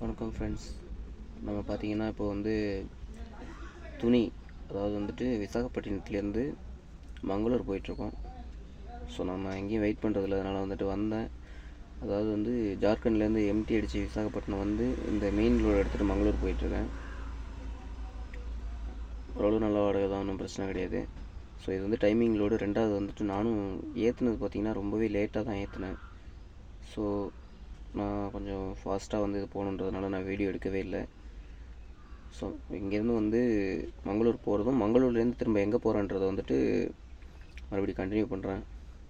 வணக்கம் ஃப்ரெண்ட்ஸ் நம்ம பார்த்தீங்கன்னா இப்போ வந்து துணி அதாவது வந்துட்டு விசாகப்பட்டினத்துலேருந்து மங்களூர் போயிட்டுருக்கோம். ஸோ நம்ம எங்கேயும் வெயிட் பண்ணுறதில்ல அதனால் வந்துட்டு வந்தேன். அதாவது வந்து ஜார்க்கண்ட்லேருந்து எம்டி அடித்து விசாகப்பட்டினம் வந்து இந்த மெயின் ரோடு எடுத்துகிட்டு மங்களூர் போயிட்டுருக்கேன். ஓரளவு நல்லா வாடகை தான் ஒன்றும் பிரச்சனை கிடையாது. ஸோ இது வந்து டைமிங் லோடு ரெண்டாவது வந்துட்டு நானும் ஏற்றுனது பார்த்திங்கன்னா ரொம்பவே லேட்டாக தான் ஏற்றினேன் ஸோ நான் கொஞ்சம் ஃபாஸ்ட்டாக வந்து இது போகணுன்றதுனால நான் வீடியோ எடுக்கவே இல்லை. ஸோ இங்கேருந்து வந்து மங்களூர் போகிறதும் மங்களூர்லேருந்து திரும்ப எங்கே போகிறேன்றதை வந்துட்டு மறுபடியும் கண்டினியூ பண்ணுறேன்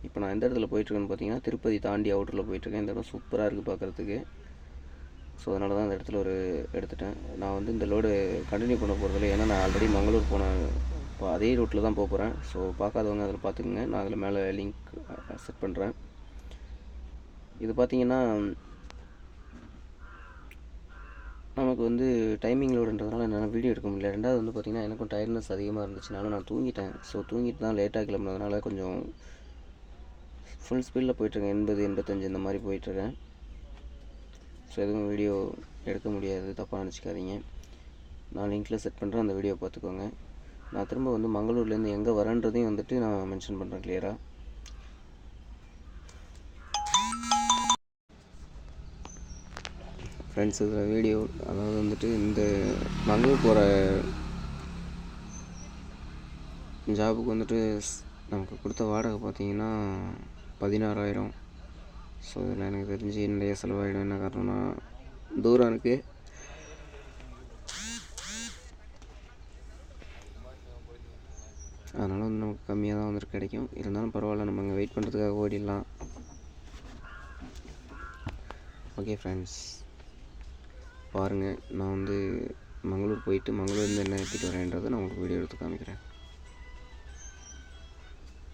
இப்போ நான் எந்த இடத்துல போயிட்டுருக்கேன்னு பார்த்தீங்கன்னா திருப்பதி தாண்டி அவுட்டரில் போயிட்டுருக்கேன். இந்த இடம் சூப்பராக இருக்குது பார்க்குறதுக்கு. ஸோ அதனால தான் அந்த இடத்துல ஒரு எடுத்துட்டேன். நான் வந்து இந்த லோடு கண்டினியூ பண்ண போகிறதில்ல ஏன்னா நான் ஆல்ரெடி மங்களூர் போனேன் இப்போ அதே ரூட்டில் தான் போக போகிறேன் ஸோ பார்க்காதவங்க அதில் பார்த்துக்குங்க. நான் அதில் மேலே லிங்க் செட் பண்ணுறேன் இது பார்த்தீங்கன்னா நமக்கு வந்து டைமிங் லோடுன்றதுனால என்னால் வீடியோ எடுக்க முடியல. ரெண்டாவது வந்து பார்த்திங்கன்னா எனக்கும் டயர்ட்னஸ் அதிகமாக இருந்துச்சுனால நான் தூங்கிட்டேன். ஸோ தூங்கிட்டு தான் லேட்டாக கிளம்புனதுனால கொஞ்சம் ஃபுல் ஸ்பீடில் போயிட்டுருக்கேன். எண்பது எண்பத்தஞ்சு இந்த மாதிரி போயிட்டுருக்கேன். ஸோ எதுவும் வீடியோ எடுக்க முடியாது. தப்பாக நினச்சிக்காதீங்க. நான் லிங்க்கில் செட் பண்ணுறேன் அந்த வீடியோ பார்த்துக்கோங்க. நான் திரும்ப வந்து மங்களூர்லேருந்து எங்கே வரேன்றதையும் வந்துட்டு நான் மென்ஷன் பண்ணுறேன் கிளியராக ஃப்ரெண்ட்ஸ் இதில் வீடியோ அதாவது வந்துட்டு இந்த மங்களூர் போகிற ஜாபுக்கு வந்துட்டு நமக்கு கொடுத்த வாடகை பார்த்தீங்கன்னா பதினாறாயிரம். ஸோ இதில் எனக்கு தெரிஞ்சு நிறைய செலவாயிடும். என்ன காரணம்னா தூரம் இருக்குது அதனால் வந்து நமக்கு கம்மியாக தான் வந்துட்டு கிடைக்கும். இருந்தாலும் பரவாயில்ல நம்ம அங்கே வெயிட் பண்ணுறதுக்காக ஓடிடலாம். ஓகே ஃப்ரெண்ட்ஸ் பாருங்கள் நான் வந்து மங்களூர் போயிட்டு மங்களூர்லேருந்து என்ன ஏற்றிட்டு வரேன்றதை நான் உங்களுக்கு வீடியோ எடுத்து காமிக்கிறேன்.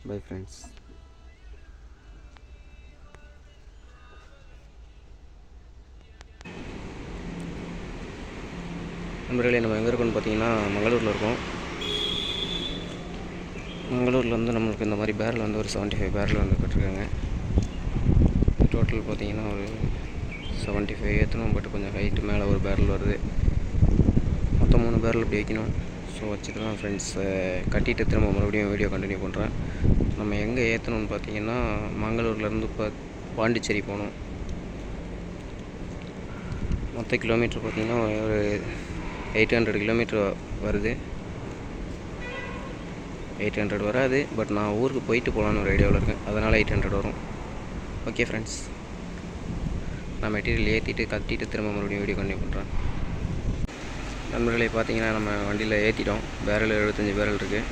பை ஃப்ரெண்ட்ஸ் நண்பர்களே நம்ம எங்கே இருக்கோம்னு பார்த்தீங்கன்னா மங்களூரில் இருக்கோம். மங்களூரில் வந்து நம்மளுக்கு இந்த மாதிரி பேரல் வந்து ஒரு செவன்ட்டி ஃபைவ் பேரல் வந்து போட்டிருக்காங்க டோட்டல் பார்த்தீங்கன்னா ஒரு செவன்ட்டி ஃபைவ் ஏற்றணும் பட் கொஞ்சம் ஹைட்டு மேலே ஒரு பேரல் வருது. மொத்தம் மூணு பேரல் இப்படி வைக்கணும் ஸோ வச்சுக்கலாம் ஃப்ரெண்ட்ஸ் கட்டிட்டு திரும்ப மறுபடியும் வீடியோ கண்டினியூ பண்ணுறேன் நம்ம எங்கே ஏற்றணும்னு பார்த்தீங்கன்னா மங்களூர்லேருந்து இப்போ பாண்டிச்சேரி போகணும். மொத்த கிலோமீட்டர் பார்த்தீங்கன்னா ஒரு எயிட் ஹண்ட்ரட் கிலோமீட்டர் வருது. எயிட் ஹண்ட்ரட் வராது பட் நான் ஊருக்கு போயிட்டு போகலான்னு ஒரு ஐடியாவில் இருக்கேன். அதனால் எயிட் ஹண்ட்ரட் வரும். ஓகே ஃப்ரெண்ட்ஸ் நான் மெட்டீரியல் ஏற்றிட்டு கட்டிட்டு திரும்ப மறுபடியும் வீடியோ கண்டினியூ பண்ணுறேன் நண்பர்களே பார்த்தீங்கன்னா நம்ம வண்டியில் ஏற்றிட்டோம் பேரல் எழுபத்தஞ்சி பேரல் இருக்குது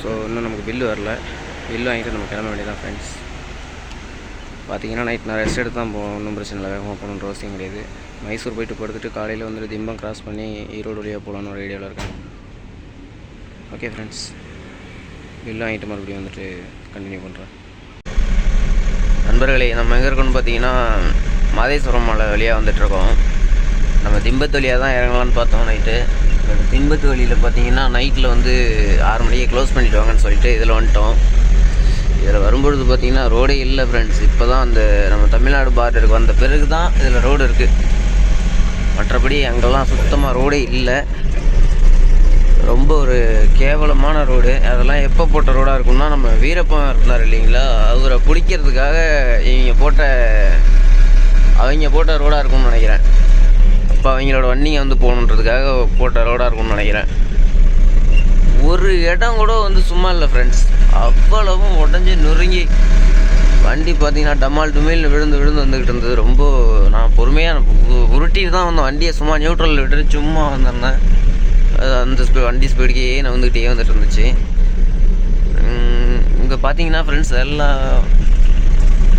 ஸோ இன்னும் நமக்கு பில்லு வரல. பில்லு வாங்கிட்டு நம்ம கிளம்ப வேண்டியதான் ஃப்ரெண்ட்ஸ் பார்த்தீங்கன்னா நைட் நான் ரெஸ்ட் எடுத்து தான் போகணும். ஒன்றும் பிரச்சனை இல்லை. வேகமாக போகணுன்ற அவசியம் கிடையாது. மைசூர் போயிட்டு படுத்துட்டு காலையில் வந்துட்டு திம்பம் கிராஸ் பண்ணி ஈரோடு வழியாக போகலான்னு ஒரு ஐடியாவில் இருக்கேன். ஓகே ஃப்ரெண்ட்ஸ் பில்லு வாங்கிட்டு மறுபடியும் வந்துட்டு கண்டினியூ பண்ணுறேன் நண்பர்களே நம்ம எங்கே இருக்கோம்னு பார்த்தீங்கன்னா மாதேஸ்வரம் மலை வழியாக வந்துட்ருக்கோம் நம்ம திம்பத்து வழியாக தான் இறங்கலாம்னு பார்த்தோம் நைட்டு பட் திம்பத்து வழியில் பார்த்தீங்கன்னா நைட்டில் வந்து ஆறு மணிக்கு க்ளோஸ் பண்ணிவிடுவாங்கன்னு சொல்லிட்டு இதில் வந்துட்டோம். இதில் வரும்பொழுது பார்த்திங்கன்னா ரோடே இல்லை ஃப்ரெண்ட்ஸ் இப்போ தான் அந்த நம்ம தமிழ்நாடு பார்டருக்கு வந்த பிறகு தான் இதில் ரோடு இருக்குது மற்றபடி அங்கெல்லாம் சுத்தமாக ரோடே இல்லை. ரொம்ப ஒரு கேவலமான ரோடு. அதெல்லாம் எப்போ போட்ட ரோடாக இருக்கும்னா நம்ம வீரப்பன் இருந்தார் இல்லைங்களா? அவரை பிடிக்கிறதுக்காக இவங்க போட்ட அவங்க போட்ட ரோடாக இருக்கும்னு நினைக்கிறேன். இப்போ அவங்களோட வண்டிங்க வந்து போகணுன்றதுக்காக போட்ட ரோடாக இருக்கும்னு நினைக்கிறேன். ஒரு இடம் கூட வந்து சும்மா இல்லை ஃப்ரெண்ட்ஸ் அவ்வளவும் உடஞ்சி நொறுங்கி வண்டி பார்த்தீங்கன்னா டமால் டுமேல் விழுந்து விழுந்து வந்துக்கிட்டு இருந்தது. ரொம்ப நான் பொறுமையாக உருட்டி தான் வந்தேன். வண்டியை சும்மா நியூட்ரலில் விட்டுட்டு சும்மா வந்திருந்தேன். அந்த ஸ்பீ வண்டி ஸ்பீடுக்கே நான் வந்துக்கிட்டே வந்துட்டு இருந்துச்சு. இங்கே பார்த்தீங்கன்னா ஃப்ரெண்ட்ஸ் எல்லாம்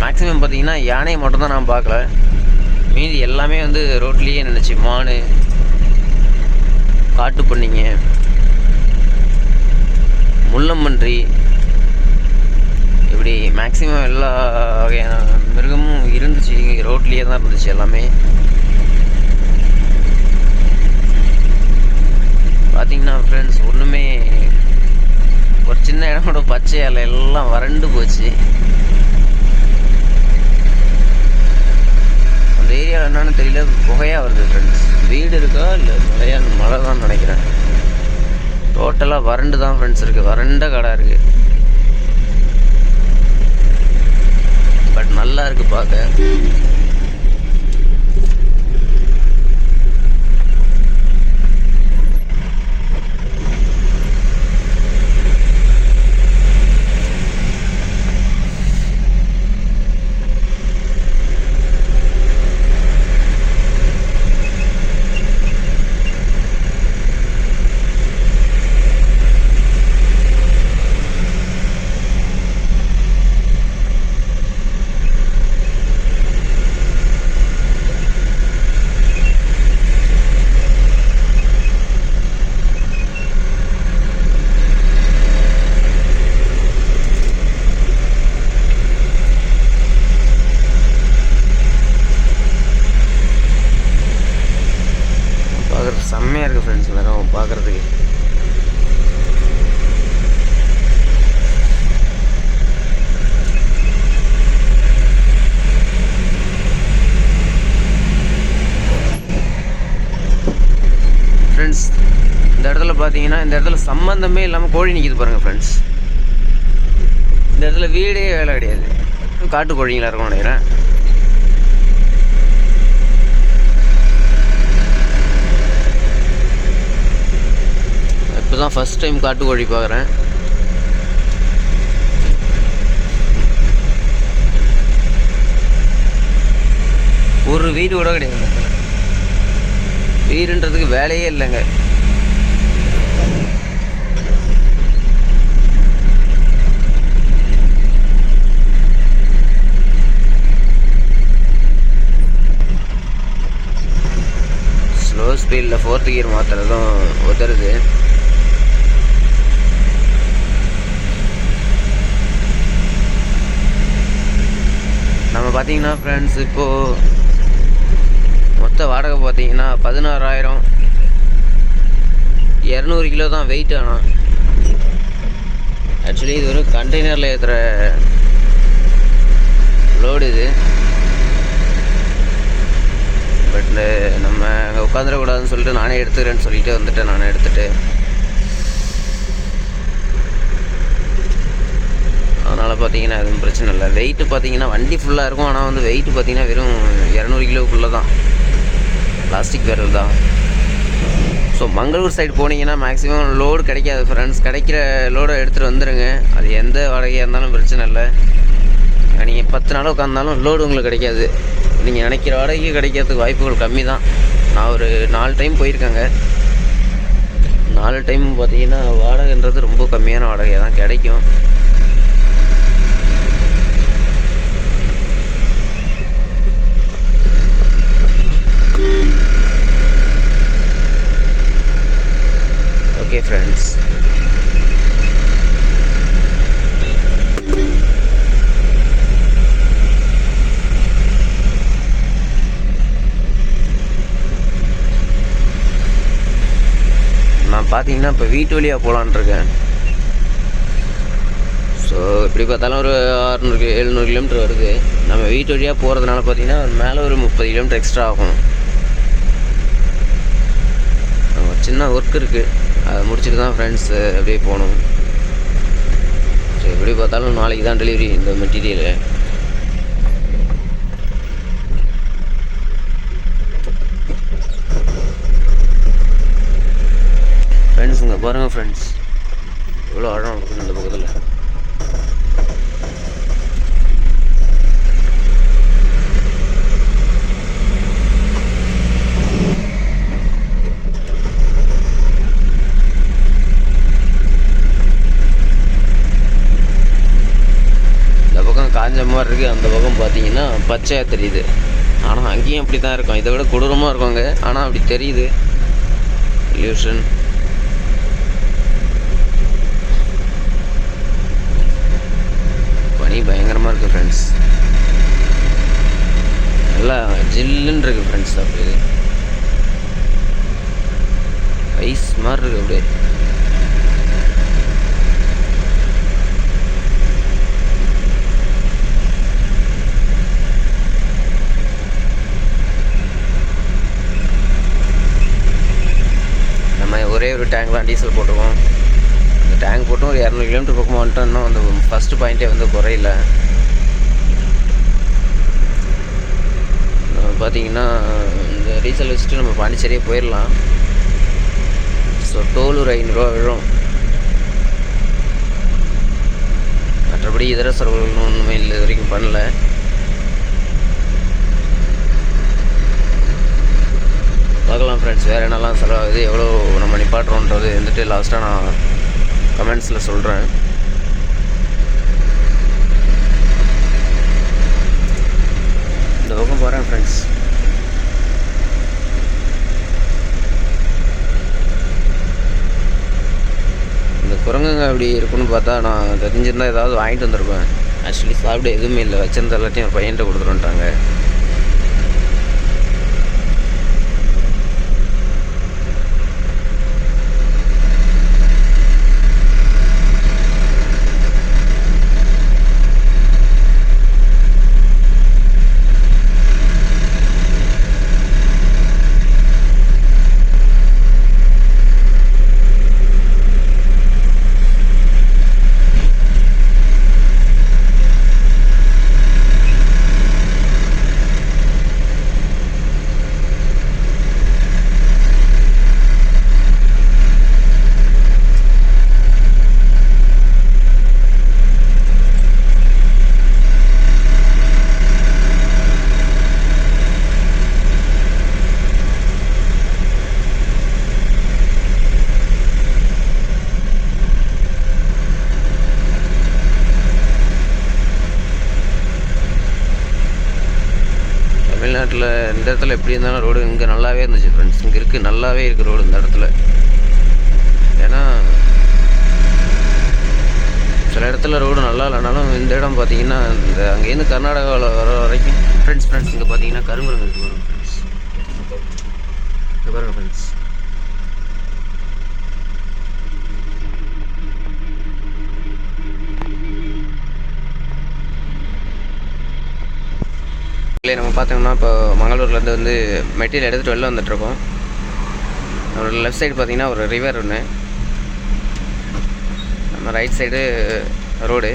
மேக்ஸிமம் பார்த்தீங்கன்னா யானையை மட்டும்தான் நான் பார்க்கல. மீதி எல்லாமே வந்து ரோட்லேயே நினச்சி மானு காட்டு பண்ணிங்க முள்ளம்பன்றி இப்படி மேக்ஸிமம் எல்லா வகையான மிருகமும் இருந்துச்சு. ரோட்லேயே தான் இருந்துச்சு எல்லாமே. பார்த்தீங்கன்னா ஃப்ரெண்ட்ஸ் ஒன்றுமே ஒரு சின்ன இடம் கூட பச்சை எல்லாம் வறண்டு போச்சு. அந்த ஏரியாவில் என்னன்னு தெரியல புகையாக வருது ஃப்ரெண்ட்ஸ் வீடு இருக்கா இல்லை மழையா மழை தான் நினைக்கிறேன். டோட்டலாக வறண்டு தான் ஃப்ரெண்ட்ஸ் இருக்குது வறண்ட கடை இருக்குது பட் நல்லா இருக்குது பார்க்க பார்க்குறது செம்மையாக இருக்குது ஃப்ரெண்ட்ஸ் எல்லாரும் பார்க்குறதுக்கு ஃப்ரெண்ட்ஸ் இந்த இடத்துல பார்த்தீங்கன்னா இந்த இடத்துல சம்மந்தமே இல்லாமல் கோழி நிற்கிது பாருங்கள் ஃப்ரெண்ட்ஸ் இந்த இடத்துல வீடே வேலை கிடையாது. காட்டு கோழிங்களா இருக்கும் நினைக்கிறேன். இப்போ தான் ஃபஸ்ட் டைம் காட்டுக்கோழி பார்க்குறேன். ஒரு வீடு கூட கிடையாது. வீடுன்றதுக்கு வேலையே இல்லைங்க. லோ ஸ்பீடில் ஃபோர்த் கியர் மாற்றுறதும் உதறுது. நம்ம பார்த்தீங்கன்னா ஃப்ரெண்ட்ஸ் இப்போது மொத்த வாடகை பார்த்தீங்கன்னா பதினாறாயிரம். இரநூறு கிலோ தான் வெயிட் ஆனால் ஆக்சுவலி இது ஒரு கண்டெய்னரில் ஏற்றுற லோடு இது. பட்டு uh, நம்ம அங்கே உட்காந்துடக்கூடாதுன்னு சொல்லிட்டு நானே எடுத்துக்கிறேன்னு சொல்லிட்டு வந்துட்டேன். நானே எடுத்துகிட்டு அதனால் பார்த்தீங்கன்னா எதுவும் பிரச்சனை இல்லை. வெயிட்டு பார்த்தீங்கன்னா வண்டி ஃபுல்லாக இருக்கும். ஆனால் வந்து வெயிட் பார்த்தீங்கன்னா வெறும் இரநூறு கிலோக்குள்ளே தான். பிளாஸ்டிக் பேரல் தான். ஸோ மங்களூர் சைடு போனீங்கன்னா மேக்ஸிமம் லோடு கிடைக்காது ஃப்ரெண்ட்ஸ் கிடைக்கிற லோடை எடுத்துகிட்டு வந்துடுங்க அது எந்த வாடகையாக இருந்தாலும் பிரச்சனை இல்லை. நீங்கள் பத்து நாள் உட்காந்தாலும் லோடு உங்களுக்கு கிடைக்காது. நீங்கள் நினைக்கிற வாடகைக்கு கிடைக்கிறதுக்கு வாய்ப்புகள் கம்மி தான் நான் ஒரு நாலு டைம் போயிருக்கேங்க. நாலு டைம் பார்த்தீங்கன்னா வாடகைன்றது ரொம்ப கம்மியான வாடகை தான் கிடைக்கும் ஓகே ஃப்ரெண்ட்ஸ் நான் பார்த்தீங்கன்னா இப்போ வீட்டு வழியாக போகலான்ட்ருக்கேன் ஸோ எப்படி பார்த்தாலும் ஒரு ஆறுநூறு எழுநூறு கிலோமீட்டர் வருது. நம்ம வீட்டு வழியாக போகிறதுனால பார்த்தீங்கன்னா மேலே ஒரு முப்பது கிலோமீட்டர் எக்ஸ்ட்ரா ஆகும். சின்ன ஒர்க் இருக்குது அதை முடிச்சுட்டு தான் ஃப்ரெண்ட்ஸு அப்படியே போகணும். ஸோ எப்படி பார்த்தாலும் நாளைக்கு தான் டெலிவரி இந்த மெட்டீரியலு பாருங்கள் ஃப்ரெண்ட்ஸ் இவ்வளோ ஆழம் இருக்குது இந்த பக்கத்தில். பக்கம் காஞ்ச மாதிரி இருக்குது அந்த பக்கம் பார்த்தீங்கன்னா பச்சையாக தெரியுது. ஆனால் அங்கேயும் அப்படி தான் இருக்கும். இதை விட கொடூரமாக இருக்கும் அங்கே ஆனால் அப்படி தெரியுது. இல்யூஷன் ஐஸ் அப்படியே ஐஸ் மாதிரி இருக்கு அப்படியே. நம்ம ஒரே ஒரு டேங்க் தான் டீசல் போட்டிருக்கோம். அந்த டேங்க் போட்டு ஒரு இரநூறு கிலோமீட்டர் பக்கமாக வந்துட்டோம். இன்னும் அந்த ஃபஸ்ட்டு பாயிண்ட்டே வந்து குறையில. பார்த்தீங்கன்னா இந்த டீசல் வச்சுட்டு நம்ம பாண்டிச்சேரியே போயிடலாம் ஸோ டோல் ஒரு ஐநூறுரூவா விழும். மற்றபடி இதர செலவுகள் ஒன்றுமே இல்லை இது வரைக்கும் பண்ணல. பார்க்கலாம் ஃப்ரெண்ட்ஸ் வேறு என்னெல்லாம் செலவாகுது எவ்வளோ நம்ம நிப்பாட்டுறோன்றது வந்துட்டு லாஸ்ட்டாக நான் கமெண்ட்ஸில் சொல்கிறேன் இந்த பக்கம் போகிறேன் ஃப்ரெண்ட்ஸ் குரங்குங்க அப்படி இருக்குன்னு பார்த்தா நான் தெரிஞ்சிருந்தால் ஏதாவது வாங்கிட்டு வந்திருப்பேன். ஆக்சுவலி சாப்பிட எதுவுமே இல்லை. வச்சிருந்த எல்லாத்தையும் ஒரு பையன்கிட்ட கொடுத்துருன்ட்டாங்க தமிழ்நாட்டில் இந்த இடத்துல எப்படி இருந்தாலும் ரோடு இங்கே நல்லாவே இருந்துச்சு ஃப்ரெண்ட்ஸ் இங்கே இருக்குது நல்லாவே இருக்குது ரோடு இந்த இடத்துல. ஏன்னா சில இடத்துல ரோடு நல்லா இல்லைனாலும் இந்த இடம் பார்த்தீங்கன்னா இந்த அங்கேருந்து கர்நாடகாவில் வர வரைக்கும் ஃப்ரெண்ட்ஸ் ஃப்ரெண்ட்ஸ் இங்கே பார்த்தீங்கன்னா கருங்குரங்கு இருக்குது வரும் ஃப்ரெண்ட்ஸ் இங்கே ஃப்ரெண்ட்ஸ் இல்லை நம்ம பார்த்தோம்னா இப்போ மங்களூர்லேருந்து வந்து மெட்டீரியல் எடுத்துகிட்டு வெளில வந்துட்டுருக்கோம். ஒரு லெஃப்ட் சைடு பார்த்தீங்கன்னா ஒரு ரிவர் ஒன்று நம்ம ரைட் சைடு ரோடு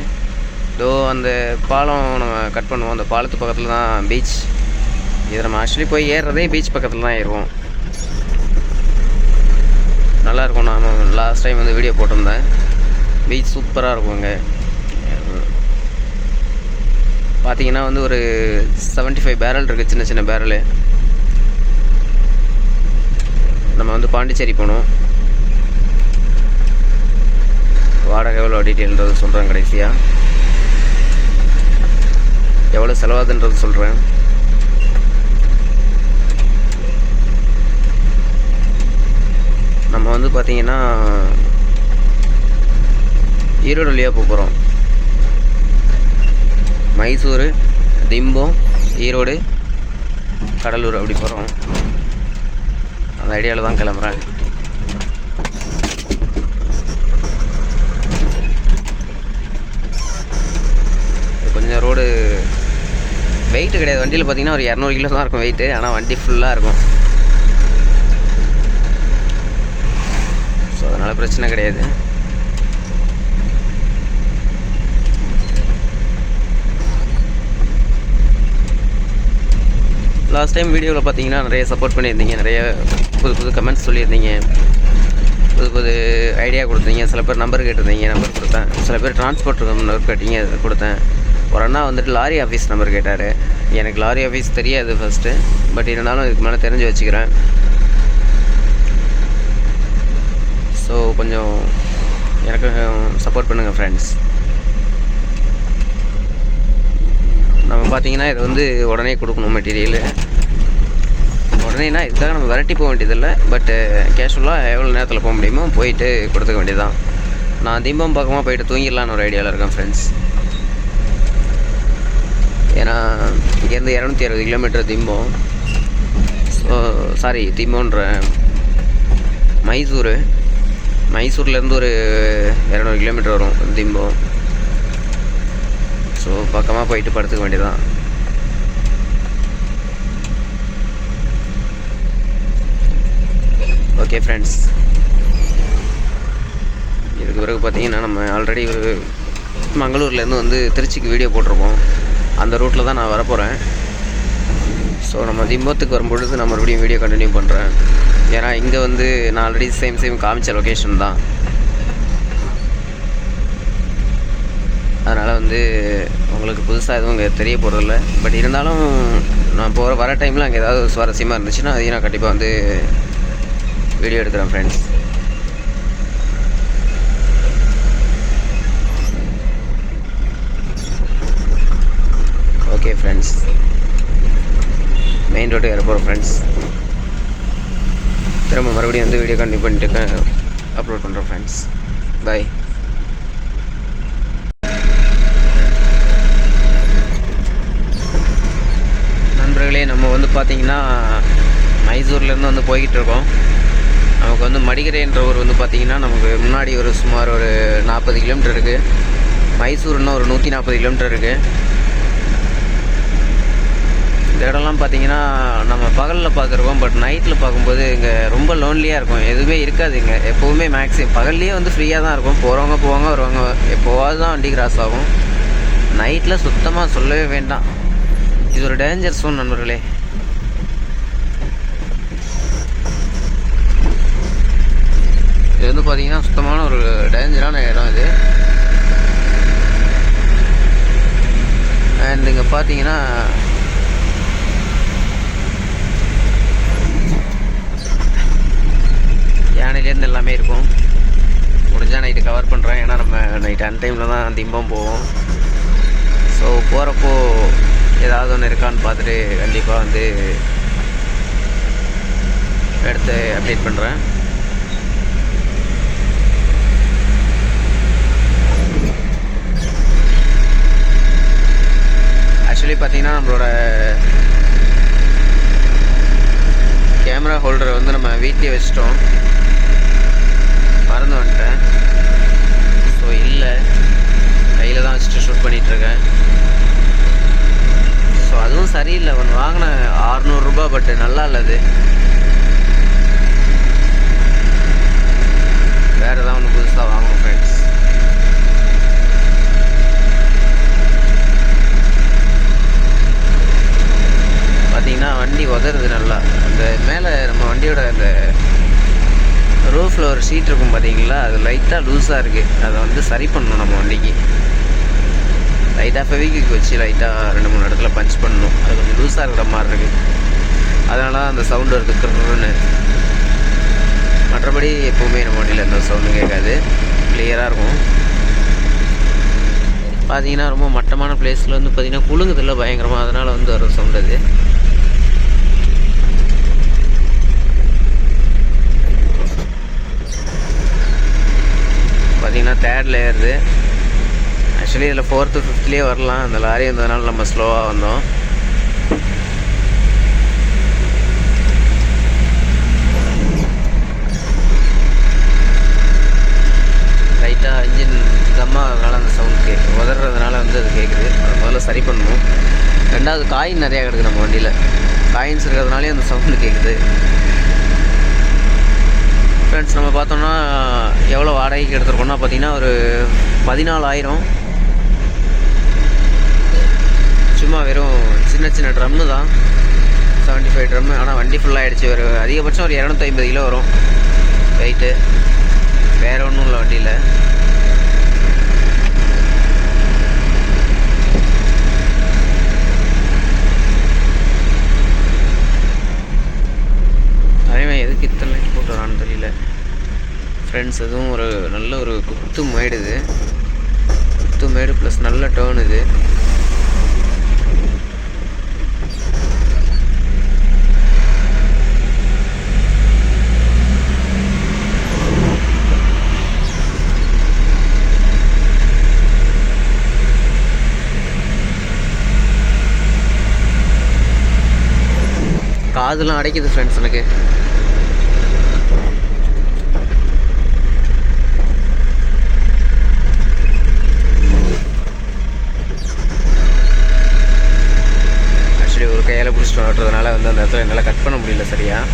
இதோ அந்த பாலம் நம்ம கட் பண்ணுவோம். அந்த பாலத்து பக்கத்தில் தான் பீச் இது நம்ம ஆக்சுவலி போய் ஏறுறதே பீச் பக்கத்தில் தான் ஏறுவோம். நல்லா இருக்கும். நான் லாஸ்ட் டைம் வந்து வீடியோ போட்டிருந்தேன். பீச் சூப்பராக இருக்கும் இங்கே பார்த்தீங்கன்னா வந்து ஒரு 75 ஃபைவ் பேரல் இருக்குது சின்ன சின்ன பேரலு நம்ம வந்து பாண்டிச்சேரி போகணும். வாடகை எவ்வளோ டீட்டெயில்ன்றது சொல்கிறேன் கடைசியாக எவ்வளோ செலவாதுன்றது சொல்கிறேன் நம்ம வந்து பார்த்தீங்கன்னா ஈரோடு வழியாக போக போகிறோம் மைசூர் திம்பம் ஈரோடு கடலூர் அப்படி போகிறோம் அந்த ஐடியாவில் தான் கிளம்புறேன். கொஞ்சம் ரோடு வெயிட் கிடையாது. வண்டியில் பார்த்தீங்கன்னா ஒரு இரநூறு கிலோ தான் இருக்கும் வெயிட்டு ஆனால் வண்டி ஃபுல்லாக இருக்கும். ஸோ அதனால் பிரச்சனை கிடையாது. லாஸ்ட் டைம் வீடியோவில் பார்த்தீங்கன்னா நிறைய சப்போர்ட் பண்ணியிருந்தீங்க நிறைய புது புது கமெண்ட்ஸ் சொல்லியிருந்தீங்க புது புது ஐடியா கொடுத்தீங்க சில பேர் நம்பர் கேட்டிருந்தீங்க நம்பர் கொடுத்தேன். சில பேர் டிரான்ஸ்போர்ட் நம்பர் கேட்டீங்க கொடுத்தேன். ஒரு அண்ணா வந்துட்டு லாரி ஆஃபீஸ் நம்பர் கேட்டார். எனக்கு லாரி ஆஃபீஸ் தெரியாது ஃபஸ்ட்டு பட் இருந்தாலும் இதுக்கு மேலே தெரிஞ்சு வச்சுக்கிறேன். ஸோ கொஞ்சம் எனக்கு சப்போர்ட் பண்ணுங்கள் ஃப்ரெண்ட்ஸ் நம்ம பார்த்தீங்கன்னா இது வந்து உடனே கொடுக்கணும் மெட்டீரியல் உடனேனா இதுக்காக நம்ம விரட்டி போக வேண்டியதில்லை பட்டு கேஷுவலாக uh, எவ்வளோ நேரத்தில் போக முடியுமோ போயிட்டு கொடுத்துக்க வேண்டியதுதான். நான் திம்பம் பக்கமாக போயிட்டு தூங்கிடலான்னு ஒரு ஐடியாவில் இருக்கேன் ஃப்ரெண்ட்ஸ் ஏன்னா இங்கேருந்து இரநூத்தி அறுபது கிலோமீட்டர் திம்பம். ஸோ சாரி திம்பம்ன்ற மைசூர். மைசூர்லேருந்து ஒரு இரநூறு கிலோமீட்டர் வரும் திம்பம். ஸோ பக்கமாக போயிட்டு படுத்துக்க வேண்டியதான் ஓகே ஃப்ரெண்ட்ஸ் இதுக்கு பிறகு பார்த்தீங்கன்னா நம்ம ஆல்ரெடி ஒரு மங்களூர்லேருந்து வந்து திருச்சிக்கு வீடியோ போட்டிருக்கோம் அந்த ரூட்டில் தான் நான் வரப்போகிறேன் ஸோ நம்ம திம்பத்துக்கு வரும்பொழுது நான் மறுபடியும் வீடியோ கண்டினியூ பண்ணுறேன் ஏன்னா இங்கே வந்து நான் ஆல்ரெடி சேம் சேம் காமிச்ச லொக்கேஷன் தான். அதனால் வந்து உங்களுக்கு புதுசாக எதுவும் இங்கே தெரிய போகிறதில்ல பட் இருந்தாலும் நான் போகிற வர டைமில் அங்கே ஏதாவது சுவாரஸ்யமாக இருந்துச்சுன்னா அதையும் நான் கண்டிப்பாக வந்து வீடியோ எடுக்கிறேன் friends okay friends main road ஏற போகிறோம் ஃப்ரெண்ட்ஸ் திரும்ப மறுபடியும் வந்து வீடியோ கண்டிப்பாக பண்ணிட்டு அப்லோட் பண்ணுறோம் ஃப்ரெண்ட்ஸ் பை நண்பர்களே நம்ம வந்து பார்த்திங்கன்னா மைசூர்லேருந்து வந்து போய்கிட்டு இருக்கோம். நமக்கு வந்து மடிகரைன்ற ஊர் வந்து பார்த்திங்கன்னா நமக்கு முன்னாடி ஒரு சுமார் ஒரு நாற்பது கிலோமீட்டர் இருக்குது மைசூர்னா ஒரு நூற்றி நாற்பது கிலோமீட்டர் இருக்குது இந்த இடம்லாம் பார்த்தீங்கன்னா நம்ம பகலில் பார்த்துருக்கோம் பட் நைட்டில் பார்க்கும்போது இங்கே ரொம்ப லோன்லியாக இருக்கும். எதுவுமே இருக்காது இங்கே. எப்போவுமே மேக்ஸிமம் பகல்லையே வந்து ஃப்ரீயாக தான் இருக்கும். போகிறவங்க போவாங்க வருவாங்க எப்போவாது தான் வண்டி கிராஸ் ஆகும். நைட்டில் சுத்தமாக சொல்லவே வேண்டாம். இது ஒரு டேஞ்சர் சோன் நண்பர்களே. இது வந்து பார்த்தீங்கன்னா சுத்தமான ஒரு டேஞ்சரான இடம் இது. அண்ட் இங்கே பார்த்தீங்கன்னா யானையிலேருந்து எல்லாமே இருக்கும். முடிஞ்சால் நைட்டு கவர் பண்ணுறேன் ஏன்னா நம்ம நைட் அன் டைமில் தான் திம்பம் போவோம். ஸோ போகிறப்போ ஏதாவது ஒன்று இருக்கான்னு பார்த்துட்டு கண்டிப்பாக வந்து எடுத்து அப்டேட் பண்ணுறேன் ஆக்சுவலி பார்த்தீங்கன்னா நம்மளோட கேமரா ஹோல்டரை வந்து நம்ம வீட்லேயே வச்சிட்டோம். மறந்து வந்துட்டேன். ஸோ இல்லை. கையில் தான் வச்சுட்டு ஷூட் பண்ணிகிட்ருக்கேன் அதுவும் சரியில்லை. ஒன்று வாங்கின அறநூறுரூபா பட்டு நல்லா இல்லை அது. வேறு ஏதாவது ஒன்று புதுசாக வாங்கணும் ஃப்ரெண்ட்ஸ் பார்த்தீங்கன்னா வண்டி உதறது நல்லா. அந்த மேலே நம்ம வண்டியோட அந்த ரூஃபில் ஒரு ஷீட் இருக்கும் பார்த்தீங்களா அது லைட்டாக லூஸாக இருக்குது அதை வந்து சரி பண்ணணும் நம்ம வண்டிக்கு. லைட்டாக ஃபெவிக்விக் வச்சு லைட்டாக ரெண்டு மூணு இடத்துல பஞ்ச் பண்ணணும். அது கொஞ்சம் லூஸாக இருக்கிற மாதிரி இருக்குது அதனால தான் அந்த சவுண்டு வருது மற்றபடி எப்போவுமே நம்ம வண்டியில் எந்த சவுண்டும் கேட்காது. கிளியராக இருக்கும். பார்த்தீங்கன்னா ரொம்ப மட்டமான பிளேஸில் வந்து பார்த்திங்கன்னா குலுங்குதில்ல பயங்கரமாக அதனால் வந்து வர சவுண்ட் அது. பார்த்தீங்கன்னா தேர்டில் ஏறுது ஆக்சுவலி இதில் ஃபோர்த்து ஃபிஃப்த்லேயே வரலாம். அந்த லாரி வந்ததுனால நம்ம ஸ்லோவாக வந்தோம். லைட்டாக இன்ஜின் கம்மாகிறதுனால அந்த சவுண்ட் கேட்கு உதறதுனால வந்து அது கேட்குது. அது முதல்ல சரி பண்ணணும். ரெண்டாவது காயின் நிறையா கிடக்குது நம்ம வண்டியில். காயின்ஸ் இருக்கிறதுனாலே அந்த சவுண்டு கேட்குது. ஃப்ரெண்ட்ஸ் நம்ம பார்த்தோம்னா எவ்வளோ வாடகைக்கு எடுத்துருக்கோம்னா பார்த்தீங்கன்னா ஒரு பதினாலாயிரம் சும்மா வெறும் சின்ன சின்ன ட்ரம்மு தான். Seventy five drum. ஆனால் வண்டி ஃபுல்லாக ஆகிடுச்சி ஒரு அதிகபட்சம் ஒரு இரநூத்தி ஐம்பது கிலோ வரும். வெயிட்டு வேறு ஒன்றும் இல்லை வண்டியில். அதேமாதிரி எதுக்கு இத்தனை லைட் போட்டு வரான்னு தெரியல. ஃப்ரெண்ட்ஸ் எதுவும் ஒரு நல்ல ஒரு குத்து மேடுது. குத்து மேடு ப்ளஸ் நல்ல டேர்ன் இது. காதுலாம் அடைக்குது ஃப்ரெண்ட்ஸ் எனக்கு. ஆக்சுவலி ஒரு கையால் பிடிச்சிட்டு வரதுனால வந்து அந்த இடத்துல என்னால் கட் பண்ண முடியல சரியாக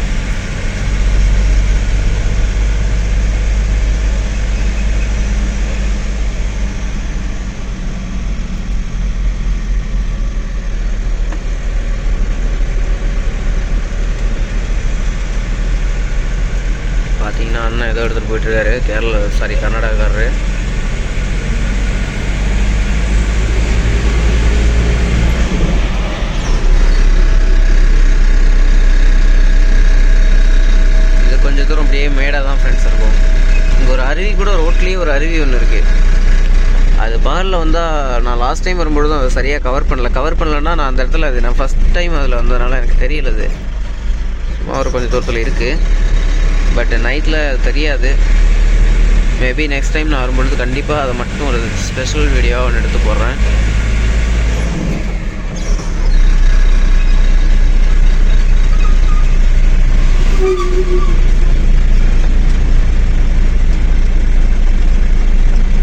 பார்த்தீங்கன்னா அண்ணன் ஏதோ எடுத்துகிட்டு போயிட்டுருக்காரு. கேரளா சாரி கர்நாடகாக்காரரு. இது கொஞ்சம் தூரம் அப்படியே மேடாக தான் ஃப்ரெண்ட்ஸ் இருக்கும். இங்கே ஒரு அருவி கூட ரோட்லேயே ஒரு அருவி ஒன்று இருக்குது அது பாரில் வந்தால் நான் லாஸ்ட் டைம் வரும்பொழுதும் அதை சரியாக கவர் பண்ணல. கவர் பண்ணலன்னா நான் அந்த இடத்துல அது நான் ஃபஸ்ட் டைம் அதில் வந்ததுனால எனக்கு தெரியல அது. சும்மா ஒரு கொஞ்சம் தூரத்தில் இருக்குது பட் நைட்டில் தெரியாது. மேபி நெக்ஸ்ட் டைம் நான் வரும்பொழுது கண்டிப்பாக அதை மட்டும் ஒரு ஸ்பெஷல் வீடியோவாக ஒன்று எடுத்து போடுறேன்.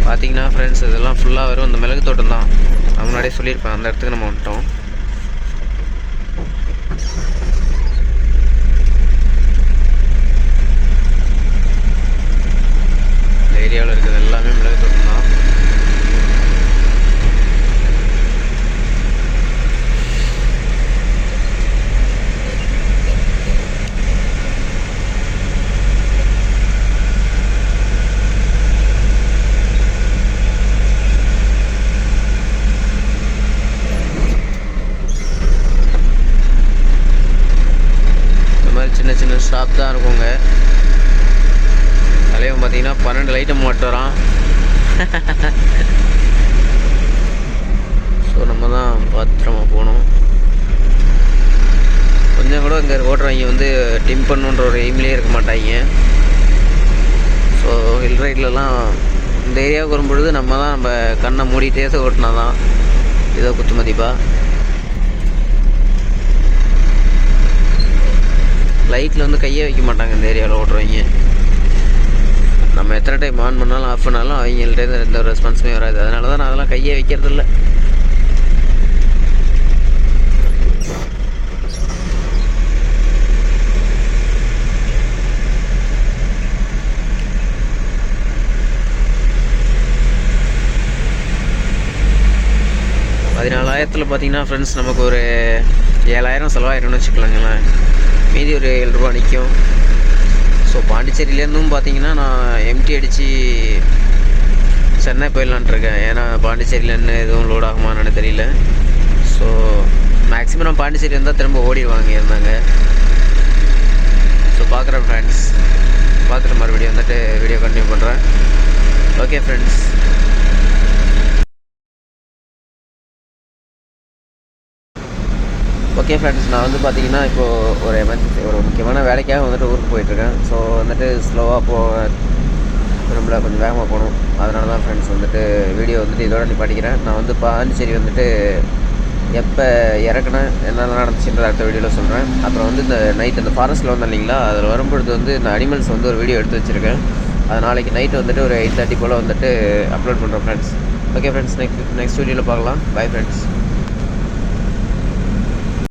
பார்த்தீங்கன்னா ஃப்ரெண்ட்ஸ் இதெல்லாம் ஃபுல்லாக வரும் இந்த மிளகு தோட்டம் தான். முன்னாடியே சொல்லியிருப்பேன் அந்த இடத்துக்கு நம்ம வந்துட்டோம் இந்த ஏரியாவில் இருக்கிறது எல்லாமே மிளகு தோட்டம் தான் இந்த மாதிரி ஸ்டாப் தான் இருக்குங்க. தலைவன் பார்த்தீங்கன்னா பன்னெண்டு லைட்டை மாட்டுறான் ஸோ நம்ம தான் பத்திரமா போகணும். கொஞ்சம் கூட இங்கே ஓட்டுறவங்க வந்து டிம் பண்ணுன்ற ஒரு எய்ம்லேயே இருக்க மாட்டாங்க. ஸோ ஹில் ரைட்லலாம் இந்த ஏரியாவுக்கு வரும்பொழுது நம்ம தான் நம்ம கண்ணை மூடிட்டே ஓட்டினா தான் இதோ குத்து மதிப்பாக லைட்டில் வந்து கையே வைக்க மாட்டாங்க இந்த ஏரியாவில் ஓட்டுறவங்க. நம்ம எத்தனை டைம் ஆன் பண்ணாலும் ஆஃப் பண்ணாலும் அவங்கள்ட்ட எந்த ஒரு ரெஸ்பான்ஸுமே வராது. அதனால தான் நான் அதெல்லாம் கையே வைக்கிறது பதினாலாயிரத்தில் பார்த்தீங்கன்னா ஃப்ரெண்ட்ஸ் நமக்கு ஒரு ஏழாயிரம் செலவாயிரம்னு வச்சுக்கலாங்களேன். மீதி ஒரு ஏழு ரூபா நிற்கும் ஸோ பாண்டிச்சேரியிலேருந்தும் பார்த்தீங்கன்னா நான் எம்டி அடித்து சென்னை போயிடலான்ட்ருக்கேன். ஏன்னா பாண்டிச்சேரியிலேருந்து எதுவும் லோட் ஆகுமான்னு தெரியல. ஸோ மேக்ஸிமம் நான் பாண்டிச்சேரி இருந்தால் திரும்ப ஓடிடுவாங்க இருந்தாங்க. ஸோ பார்க்குறேன் ஃப்ரெண்ட்ஸ் பார்க்குற மறுபடியும் வந்துட்டு வீடியோ கண்டினியூ பண்ணுறேன் ஓகே ஃப்ரெண்ட்ஸ் ஓகே ஃப்ரெண்ட்ஸ் நான் வந்து பார்த்தீங்கன்னா இப்போது ஒரு எமர்ஜென்சி ஒரு முக்கியமான வேலைக்காக வந்துட்டு ஊருக்கு போயிட்டுருக்கேன். ஸோ வந்துட்டு ஸ்லோவாக போ நம்மள கொஞ்சம் வேகமாக போகணும். அதனால தான் ஃப்ரெண்ட்ஸ் வந்துட்டு வீடியோ வந்துட்டு இதோட நிப்பாட்டிக்கிறேன். நான் வந்து பாண்டிச்சேரி வந்துட்டு எப்போ இறக்குனேன் என்னென்ன நடந்துச்சுன்ற அடுத்த வீடியோவில் சொல்கிறேன் அப்புறம் வந்து இந்த நைட் அந்த ஃபாரஸ்ட்டில் வந்தேன் இல்லைங்களா? அதில் வரும்பொழுது வந்து இந்த அனிமல்ஸ் வந்து ஒரு வீடியோ எடுத்து வச்சுருக்கேன். அது நாளைக்கு நைட் வந்துட்டு ஒரு எயிட் தேர்ட்டி போல் வந்துட்டு அப்லோட் பண்ணுறோம் friends okay friends next next வீடியோவில் பார்க்கலாம். Bye friends